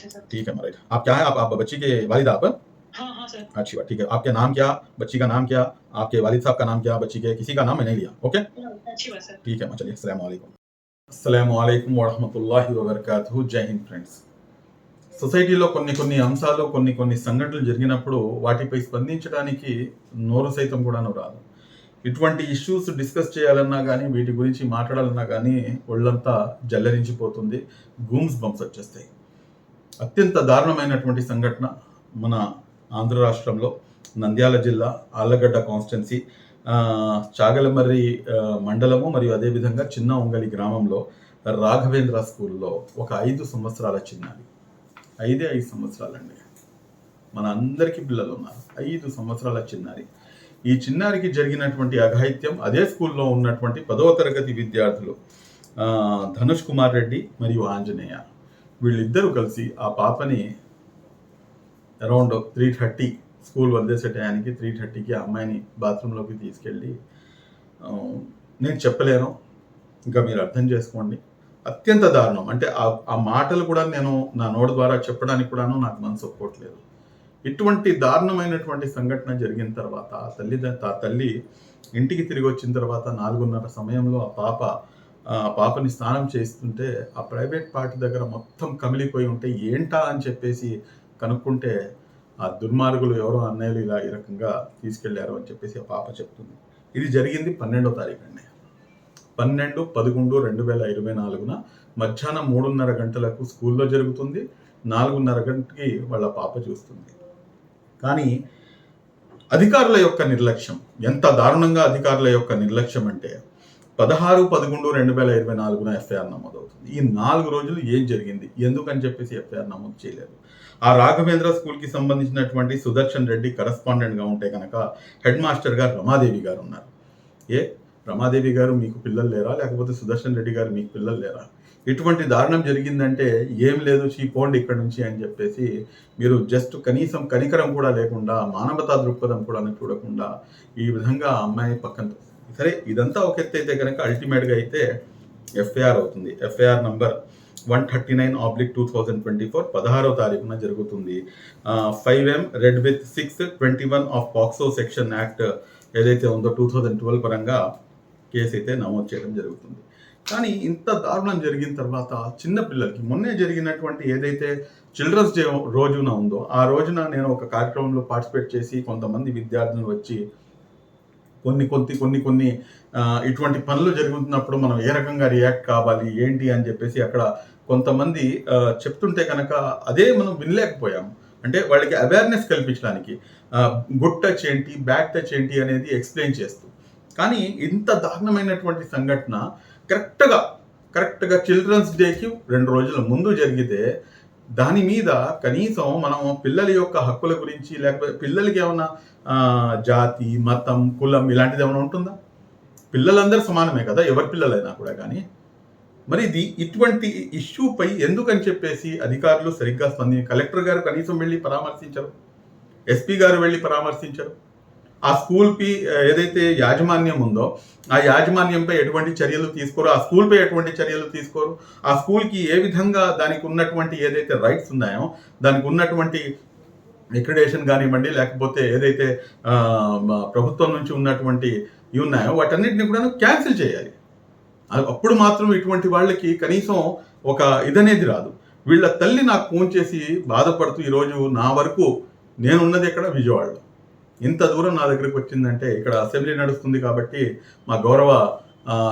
से सर ठीक है राइट आप क्या है आप, आप बच्ची के वालिद आप हाँ हाँ सर अच्छी बात ठीक है आपके नाम क्या बच्ची का नाम क्या आपके वालिद साहब का नाम क्या बच्ची के किसी का नाम मैंने लिया ओके अच्छी बात सर ठीक है मैं चलिए अस्सलाम वालेकुम అస్సలం అయికం వరహమతుల్లాహి వబర్కాతు జై హింద్ ఫ్రెండ్స్ సొసైటీలో కొన్ని కొన్ని అంశాలు కొన్ని కొన్ని సంఘటనలు జరిగినప్పుడు వాటిపై స్పందించడానికి నోరు సైతం కూడా రాదు ఇటువంటి ఇష్యూస్ డిస్కస్ చేయాలన్నా కానీ వీటి గురించి మాట్లాడాలన్నా కానీ ఒళ్ళంతా జల్లరించిపోతుంది గూమ్స్ బంప్స్ వచ్చేస్తాయి అత్యంత దారుణమైనటువంటి సంఘటన మన ఆంధ్ర రాష్ట్రంలో నంద్యాల జిల్లా ఆళ్ళగడ్డ కాన్స్టిట్యున్సీ చాగలమర్రి మండలము మరియు అదేవిధంగా చిన్న ఉంగలి గ్రామంలో రాఘవేంద్ర స్కూల్లో ఒక ఐదు సంవత్సరాల చిన్నారి. ఐదే ఐదు సంవత్సరాలండి. మన అందరికీ పిల్లలు ఉన్నారు. ఐదు సంవత్సరాల చిన్నారి. ఈ చిన్నారికి జరిగినటువంటి అఘాయిత్యం అదే స్కూల్లో ఉన్నటువంటి పదవ తరగతి విద్యార్థులు ధనుష్ కుమార్ రెడ్డి మరియు ఆంజనేయ. వీళ్ళిద్దరూ కలిసి ఆ పాపని అరౌండ్ త్రీ థర్టీ స్కూల్ వదిలేసే టయానికి త్రీ థర్టీకి ఆ అమ్మాయిని బాత్రూంలోకి తీసుకెళ్ళి నేను చెప్పలేను. ఇంకా మీరు అర్థం చేసుకోండి. అత్యంత దారుణం. అంటే ఆ ఆ మాటలు కూడా నేను నా నోటి ద్వారా చెప్పడానికి కూడాను నాకు మనసు ఒప్పుకోవట్లేదు. ఇటువంటి దారుణమైనటువంటి సంఘటన జరిగిన తర్వాత ఆ తల్లి ఆ తల్లి ఇంటికి తిరిగి వచ్చిన తర్వాత నాలుగున్నర సమయంలో ఆ పాప పాపని స్నానం చేస్తుంటే ఆ ప్రైవేట్ పార్టీ దగ్గర మొత్తం కమిలిపోయి ఉంటే ఏంటా అని చెప్పేసి కనుక్కుంటే ఆ దుర్మార్గులు ఎవరో అన్నయ్యలు ఇలా ఈ రకంగా తీసుకెళ్ళారు అని చెప్పేసి ఆ పాప చెప్తుంది. ఇది జరిగింది పన్నెండో తారీఖు అండి. పన్నెండు పదకొండు రెండు వేల ఇరవై నాలుగున మధ్యాహ్నం మూడున్నర గంటలకు స్కూల్లో జరుగుతుంది. నాలుగున్నర గంటకి వాళ్ళ పాప చూస్తుంది. కానీ అధికారుల యొక్క నిర్లక్ష్యం ఎంత దారుణంగా అధికారుల యొక్క నిర్లక్ష్యం అంటే పదహారు పదకొండు రెండు వేల ఇరవై నాలుగున ఎఫ్ఐఆర్ నమోదవుతుంది. ఈ నాలుగు రోజులు ఏం జరిగింది? ఎందుకని చెప్పేసి ఎఫ్ఐఆర్ నమోదు చేయలేదు. ఆ రాఘవేంద్ర స్కూల్కి సంబంధించినటువంటి సుదర్శన్ రెడ్డి కరస్పాండెంట్గా ఉంటే కనుక హెడ్ మాస్టర్గా రమాదేవి గారు ఉన్నారు. ఏ? రమాదేవి గారు మీకు పిల్లలు లేరా? లేకపోతే సుదర్శన్ రెడ్డి గారు మీకు పిల్లలు లేరా? ఇటువంటి దారుణం జరిగిందంటే ఏం లేదు షీ పోండి ఇక్కడ నుంచి అని చెప్పేసి మీరు జస్ట్ కనీసం కనికరం కూడా లేకుండా మానవతా దృక్పథం కూడా చూడకుండా ఈ విధంగా అమ్మాయి పక్కన సరే ఇదంతా ఒక ఎత్తు అయితే కనుక అల్టిమేట్గా అయితే ఎఫ్ఐఆర్ అవుతుంది. FIR number one thirty nine oblique two thousand twenty four పదహారో తారీఖున జరుగుతుంది. Five M red with six twenty one of POCSO section act ఏదైతే ఉందో టూ థౌజండ్ ట్వెల్వ్ పరంగా కేసు అయితే నమోదు చేయడం జరుగుతుంది. కానీ ఇంత దారుణం జరిగిన తర్వాత చిన్న పిల్లలకి మొన్నే జరిగినటువంటి ఏదైతే చిల్డ్రన్స్ డే రోజున ఉందో ఆ రోజున నేను ఒక కార్యక్రమంలో పార్టిసిపేట్ చేసి కొంతమంది విద్యార్థులు వచ్చి కొన్ని కొన్ని కొన్ని కొన్ని ఇటువంటి పనులు జరుగుతున్నప్పుడు మనం ఏ రకంగా రియాక్ట్ కావాలి ఏంటి అని చెప్పేసి అక్కడ కొంతమంది చెప్తుంటే కనుక అదే మనం వినలేకపోయాం. అంటే వాళ్ళకి అవేర్నెస్ కల్పించడానికి గుడ్ టచ్ ఏంటి బ్యాడ్ టచ్ ఏంటి అనేది ఎక్స్ప్లెయిన్ చేస్తూ. కానీ ఇంత దారుణమైనటువంటి సంఘటన కరెక్ట్గా కరెక్ట్గా చిల్డ్రన్స్ డేకి రెండు రోజుల ముందు జరిగితే దాని మీద కనీసం మనం పిల్లల యొక్క హక్కుల గురించి లేకపోతే పిల్లలకి ఏమైనా జాతి మతం కులం ఇలాంటిది ఏమైనా ఉంటుందా? పిల్లలందరూ సమానమే కదా ఎవరి పిల్లలైనా కూడా కానీ. మరి ఇది ఇటువంటి ఇష్యూపై ఎందుకని చెప్పేసి అధికారులు సరిగ్గా స్పంది కలెక్టర్ గారు కనీసం వెళ్ళి పరామర్శించరు? ఎస్పీ గారు వెళ్ళి పరామర్శించరు? ఆ స్కూల్కి ఏదైతే యాజమాన్యం ఉందో ఆ యాజమాన్యంపై ఎటువంటి చర్యలు తీసుకోరు ఆ స్కూల్పై ఎటువంటి చర్యలు తీసుకోరు ఆ స్కూల్కి ఏ విధంగా దానికి ఉన్నటువంటి ఏదైతే రైట్స్ ఉన్నాయో దానికి ఉన్నటువంటి ఎక్రిడేషన్ కానివ్వండి లేకపోతే ఏదైతే ప్రభుత్వం నుంచి ఉన్నటువంటి ఇవి ఉన్నాయో వాటన్నిటిని కూడా క్యాన్సిల్ చేయాలి. అప్పుడు మాత్రం ఇటువంటి వాళ్ళకి కనీసం ఒక ఇదనేది రాదు. వీళ్ళ తల్లి నాకు ఫోన్ చేసి బాధపడుతూ ఈరోజు నా వరకు నేనున్నది ఎక్కడ? విజయవాడలో. ఇంత దూరం నా దగ్గరికి వచ్చిందంటే ఇక్కడ అసెంబ్లీ నడుస్తుంది కాబట్టి మా గౌరవ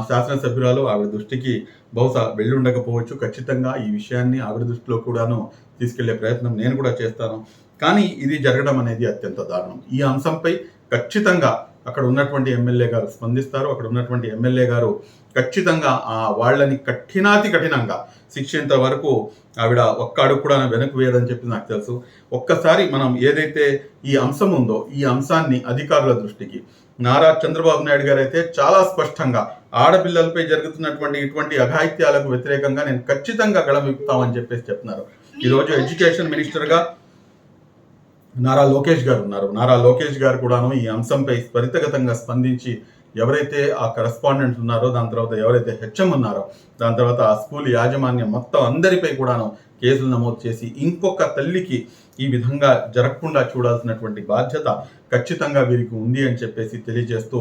శాసనసభ్యురాలు ఆవిడ దృష్టికి బహుశా వెళ్ళి ఉండకపోవచ్చు. ఖచ్చితంగా ఈ విషయాన్ని ఆవిడ దృష్టిలో కూడాను తీసుకెళ్ళే ప్రయత్నం నేను కూడా చేస్తాను. కానీ ఇది జరగడం అనేది అత్యంత దారుణం. ఈ అంశంపై ఖచ్చితంగా అక్కడ ఉన్నటువంటి ఎమ్మెల్యే గారు స్పందిస్తారు. అక్కడ ఉన్నటువంటి ఎమ్మెల్యే గారు ఖచ్చితంగా ఆ వాళ్ళని కఠినాతి కఠినంగా శిక్షింత వరకు ఆవిడ ఒక్క అడుగు కూడా వెనక్కి వేయదని చెప్పి నాకు తెలుసు. ఒక్కసారి మనం ఏదైతే ఈ అంశం ఉందో ఈ అంశాన్ని అధికారుల దృష్టికి నారా చంద్రబాబు నాయుడు గారు అయితే చాలా స్పష్టంగా ఆడపిల్లలపై జరుగుతున్నటువంటి ఇటువంటి అఘాయిత్యాలకు వ్యతిరేకంగా నేను ఖచ్చితంగా గళం విప్పుతామని చెప్పేసి చెప్తున్నారు. ఈరోజు ఎడ్యుకేషన్ మినిస్టర్గా నారా లోకేష్ గారు ఉన్నారు. నారా లోకేష్ గారు కూడాను ఈ అంశంపై త్వరితగతంగా స్పందించి ఎవరైతే ఆ కరస్పాండెంట్ ఉన్నారో దాని తర్వాత ఎవరైతే హెచ్ఎం ఉన్నారో దాని తర్వాత ఆ స్కూల్ యాజమాన్యం మొత్తం అందరిపై కూడాను కేసులు నమోదు చేసి ఇంకొక తల్లికి ఈ విధంగా జరగకుండా చూడాల్సినటువంటి బాధ్యత ఖచ్చితంగా వీరికి ఉంది అని చెప్పేసి తెలియజేస్తూ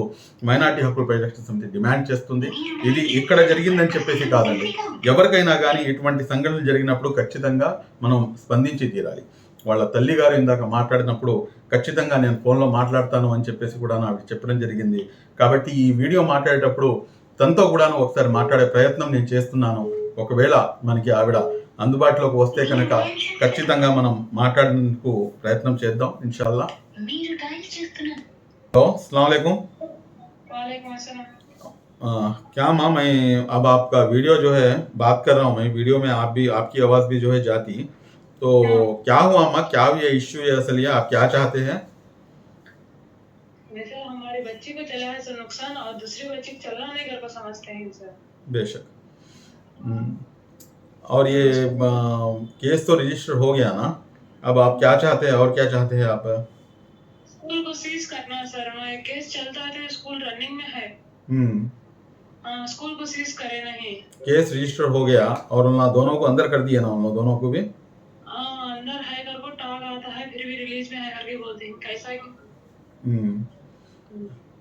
మైనార్టీ హక్కుల పరిరక్షణ సమితి డిమాండ్ చేస్తుంది. ఇది ఇక్కడ జరిగిందని చెప్పేసి కాదండి. ఎవరికైనా కానీ ఇటువంటి సంఘటనలు జరిగినప్పుడు ఖచ్చితంగా మనం స్పందించి తీరాలి. వాళ్ళ తల్లి గారు ఇందాక మాట్లాడినప్పుడు ఖచ్చితంగా నేను ఫోన్లో మాట్లాడతాను అని చెప్పేసి కూడా ఆవిడ చెప్పడం జరిగింది కాబట్టి ఈ వీడియో మాట్లాడేటప్పుడు తనతో కూడాను ఒకసారి మాట్లాడే ప్రయత్నం నేను చేస్తున్నాను ఒకవేళ మనకి ఆవిడ అందుబాటులోకి వస్తే కనుక ఖచ్చితంగా మనం మాట్లాడేందుకు ప్రయత్నం చేద్దాం ఇన్షాల్లా మీరు డయల్ చేస్తున్న హలో అస్సలం वालेकुम अस्सलाम आ, क्या माँ मैं अब आपका वीडियो जो है बात कर रहा हूँ मैं वीडियो में आप भी आपकी आवाज़ भी जो है जाती तो क्या? हुआ माँ क्या ये इश्यू है असल ये? आप क्या चाहते हैं? हमारे बच्चे को चला है सर नुकसान और दूसरे बच्चे को चलना नहीं घर को समझते हैं सर बेशक। हम्म, और ये आ, केस तो रजिस्टर हो गया ना? अब आप क्या चाहते हैं और क्या चाहते हैं आप? स्कूल को सीज करना सर हमारे केस चलता है तो स्कूल रनिंग में है। हम्म। हाँ स्कूल को सीज करे नहीं। केस रजिस्टर हो गया और उन दोनों को अंदर कर दिया ना? उन दोनों को भी हाँ अंदर है कर को टाग आता है फिर भी रिलीज़ में है बोलते हैं कैसा है? हम्म।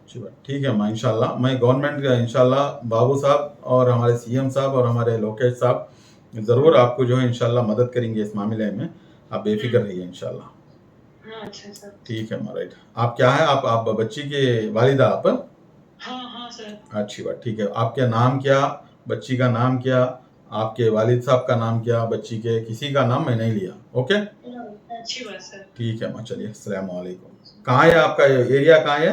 अच्छी बात ठीक है माँ इंशाल्लाह। मैं गवर्नमेंट का इंशाल्लाह बाबू साहब और हमारे सीएम साहब और हमारे लोकेश साहब ज़रूर आपको जो है इंशाल्लाह मदद करेंगे इस मामले में। आप बेफिक्र रहिए इंशाल्लाह। हाँ अच्छा सर। ठीक है राइट। आप क्या है? आप आप बच्ची के वालिदा आप हाँ? हाँ सर। अच्छी बात ठीक है। आपका नाम क्या? बच्ची का नाम क्या? आपके वालिद साहब का नाम क्या? बच्ची के किसी का नाम मैं नहीं लिया ओके? अच्छी बात सर ठीक है माँ चलिए अस्सलाम वालेकुम कहाँ है आपका एरिया कहाँ है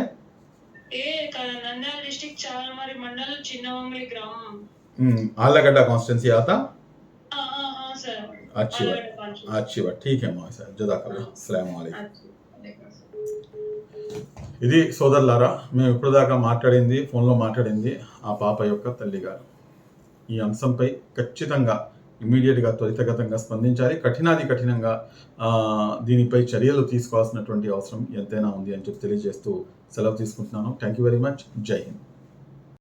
ये नंद्याल डिस्ट्रिक्ट चारमारी मंडल चिन्नवंगली ग्राम हम्म, आलागड्डा कॉन्स्टेंसी आता हाँ हाँ हाँ सर अच्छी बात अलग अलग अच्छी बात ठीक है माँ साहब జదాకల్లా అస్సలం వాలేకుమ్ अच्छा वालेकुम अस्सलाम। ఇది సోదరులారా మేము ఇప్పుడు దాకా మాట్లాడింది ఫోన్లో మాట్లాడింది ఆ పాప యొక్క తల్లిగారు ఈ అంశంపై ఖచ్చితంగా ఇమీడియట్గా త్వరితగతంగా స్పందించాలి. కఠినాది కఠినంగా దీనిపై చర్యలు తీసుకోవాల్సినటువంటి అవసరం ఎంతైనా ఉంది అని చెప్పి తెలియజేస్తూ సెలవు తీసుకుంటున్నాను. Thank you very much. Jai Hind.